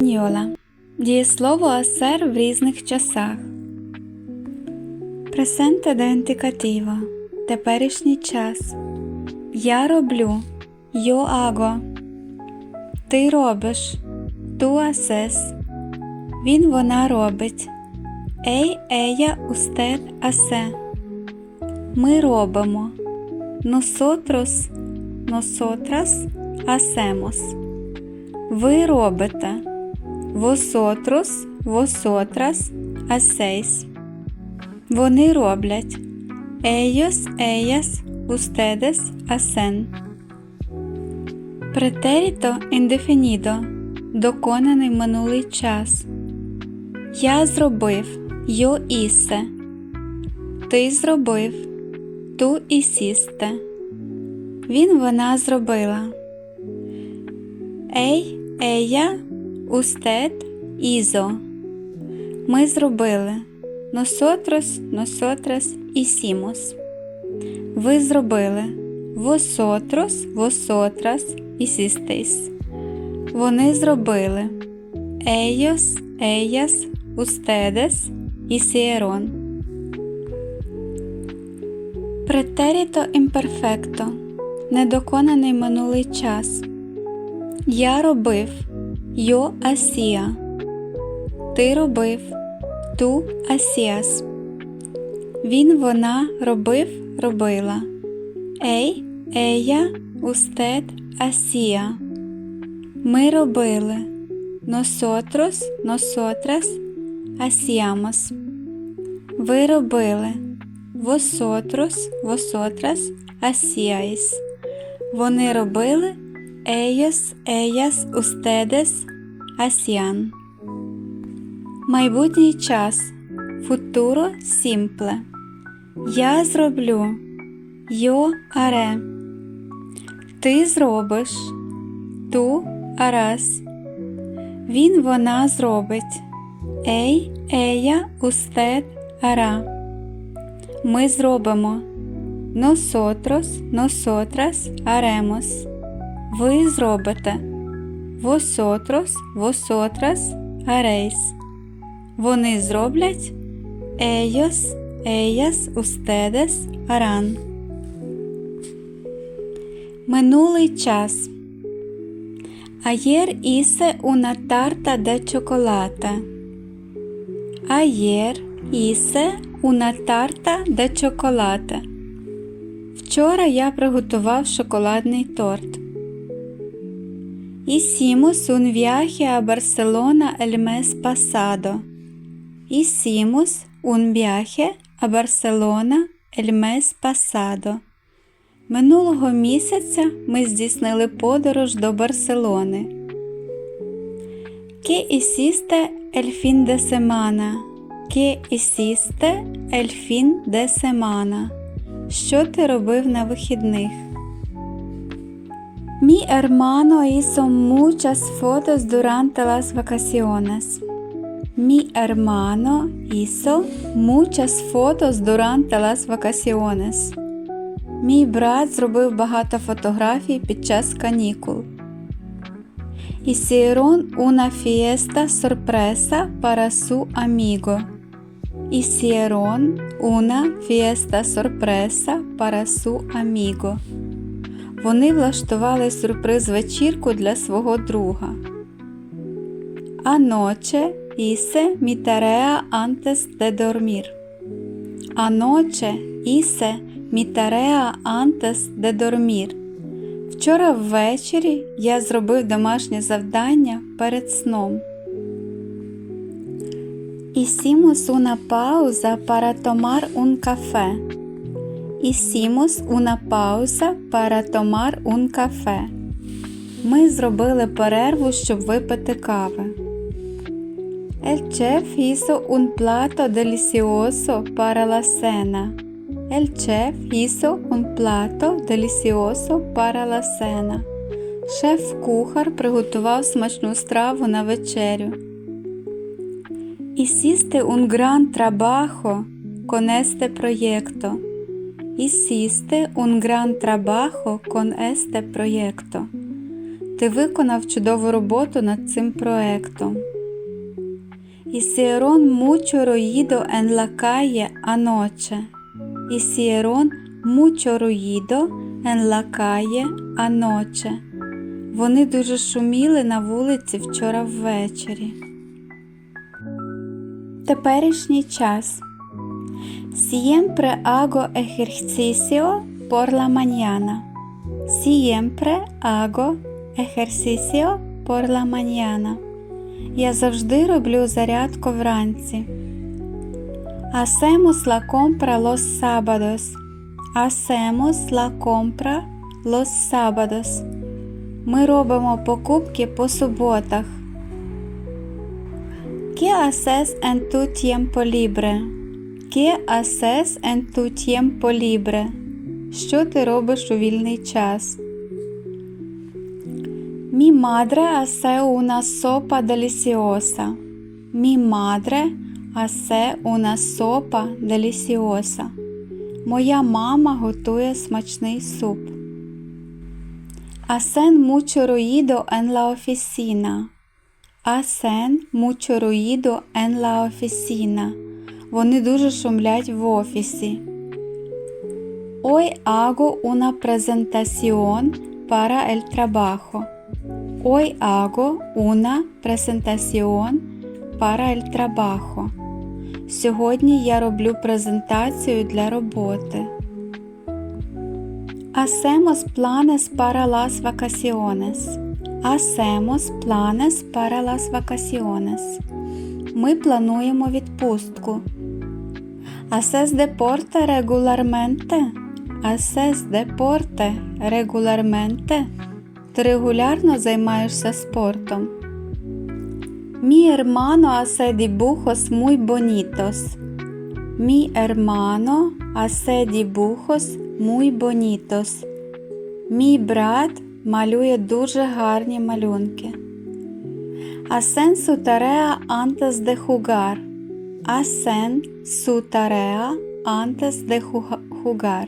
Ньола. Дієслово асер в різних часах. Пресенте де. Теперішній час. Я роблю. Yo hago. Ти робиш. Tú haces. Він вона робить. Ей, ella, usted hace. Ми робимо. Nosotros, nosotras hacemos. Ви робите. Vosotros, vosotras hacéis. Вони роблять. Ellos, ellas, ustedes hacen. Претеріто індефінідо. Доконаний минулий час. Я зробив. Yo hice. Ти зробив. Ту hiciste. Він вона зробила. Ей, ella, usted hizo. Ми зробили. Nosotras hicimos. Ви зробили. Vosotros, vosotras hicisteis. Вони зробили. Ellos, ellas, ustedes hicieron. Претеріто імперфекто. Недоконаний минулий час. Я робив. Yo hacía. Ти робив. Ту hacías. Він, вона робив, робила. Ей, ella, usted hacía. Ми робили. Nosotros, nosotras hacíamos. Ви робили. Vosotros, vosotras hacíais. Вони робили. Ellos, ellas, ustedes hacían. Майбутній час. Футуро сімпле. Я зроблю. Yo haré. Ти зробиш. Ту harás. Він вона зробить. Ей, ella, usted hará. Ми зробимо. Nosotros, nosotras haremos. Ви зробите. Vosotros, vosotras haréis. Вони зроблять. Ellos, ellas, ustedes harán. Минулий час. Ayer hice una tarta de chocolate. Ayer hice una tarta de chocolate. Вчора я приготував шоколадний торт. Hicimos un viaje a Barcelona el mes pasado. Hicimos un viaje a Barcelona el mes pasado. Минулого місяця ми здійснили подорож до Барселони. ¿Qué hiciste el fin de semana? ¿Qué hiciste el fin de semana? Що ти робив на вихідних? Mi hermano hizo muchas fotos durante las vacaciones. Mi hermano hizo muchas fotos durante las vacaciones. Мій брат зробив багато фотографій під час канікул. Hicieron una fiesta sorpresa para su amigo. Hicieron una fiesta sorpresa para su amigo. Вони влаштували сюрприз вечірку для свого друга. Mi tarea antes de dormir. Anoche hice mi tarea antes de dormir. Вчора ввечері я зробив домашнє завдання перед сном. Hicimos una pausa para tomar un. Hicimos una pausa para tomar un café. Ми зробили перерву, щоб випити кави. El chef hizo un plato delicioso para la cena. El chef hizo un plato delicioso para la cena. Шеф-кухар приготував смачну страву на вечерю. Hiciste un gran trabajo con este proyecto. Hiciste un gran trabajo con este proyecto. Ти виконав чудову роботу над цим la calle anoche. Hicieron mucho ruido en la calle anoche. Вони дуже шуміли на вулиці вчора ввечері. Теперішній час. Siempre hago ejercicio por la mañana. Siempre hago ejercicio por la mañana. Я завжди роблю зарядку вранці. Hacemos la compra los sábados. Hacemos la compra los sábados. Ми робимо покупки по суботах. ¿Qué haces en tu tiempo libre? ¿Qué haces en tu tiempo libre? Що ти робиш у вільний час? Mi madre hace una sopa deliciosa. Mi madre hace una sopa deliciosa. Моя мама готує смачний суп. Hacen mucho ruido en la oficina. Hacen mucho ruido en la oficina. Вони дуже шумлять в офісі. Hoy hago una presentación para el trabajo. Hoy hago una presentación para el trabajo. Сьогодні я роблю презентацію для роботи. Hacemos planes para las vacaciones. Hacemos planes para las vacaciones. Ми плануємо відпустку. Haces deporte regularmente? Haces deporte regularmente? Ти регулярно займаєшся спортом. Mi hermano hace dibujos muy bonitos. Mi hermano hace dibujos muy bonitos. Мій брат малює дуже гарні малюнки. Hacen su tarea antes de jugar. Tarea antes de ju- jugar.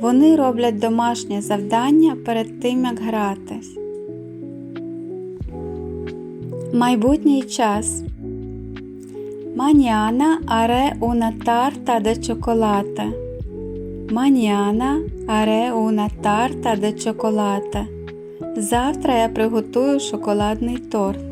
Вони роблять домашнє завдання перед тим, як гратись. Майбутній час. Mañana haré una tarta de chocolate. Mañana haré una tarta de chocolate. Завтра я приготую шоколадний торт.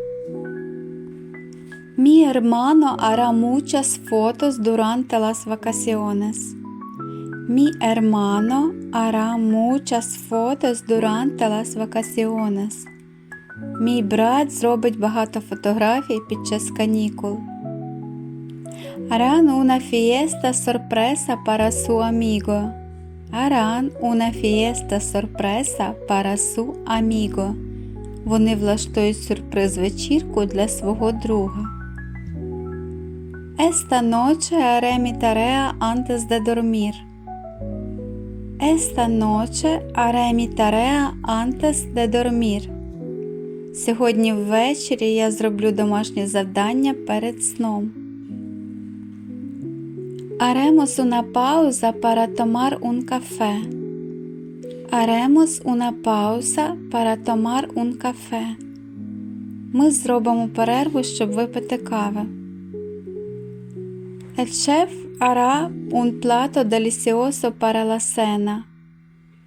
Mi hermano hará muchas fotos durante las vacaciones. Mi hermano hará muchas fotos durante las vacaciones. Мій брат зробить багато фотографій під час канікул. Harán una fiesta sorpresa para su amigo. Harán una fiesta sorpresa para su amigo. Вони влаштують сюрприз вечірку для свого друга. Esta noche haré mi tarea antes de dormir. Esta noche haré mi tarea antes de dormir. Сьогодні ввечері я зроблю домашнє завдання перед сном. Haremos una pausa para tomar un café. Haremos una pausa para tomar un café. Ми зробимо перерву, щоб випити кави. El chef hará un plato delicioso para la cena.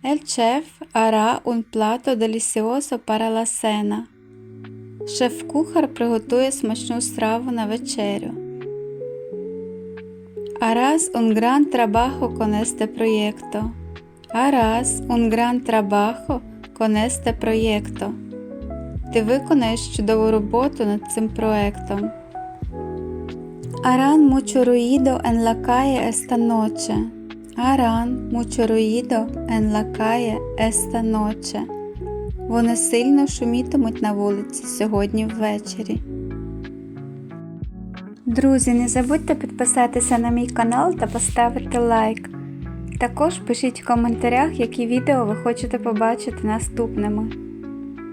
El chef hará un plato delicioso para la cena. Шеф-кухар приготує смачну страву на вечерю. Harás un gran trabajo con este proyecto. Harás un gran trabajo con este proyecto. Ти виконаєш чудову роботу над цим проектом. Harán mucho ruido en la calle esta noche. Harán mucho ruido en. Вони сильно шумітимуть на вулиці сьогодні ввечері. Друзі, не забудьте підписатися на мій канал та поставити лайк. Також пишіть в коментарях, які відео ви хочете побачити наступними.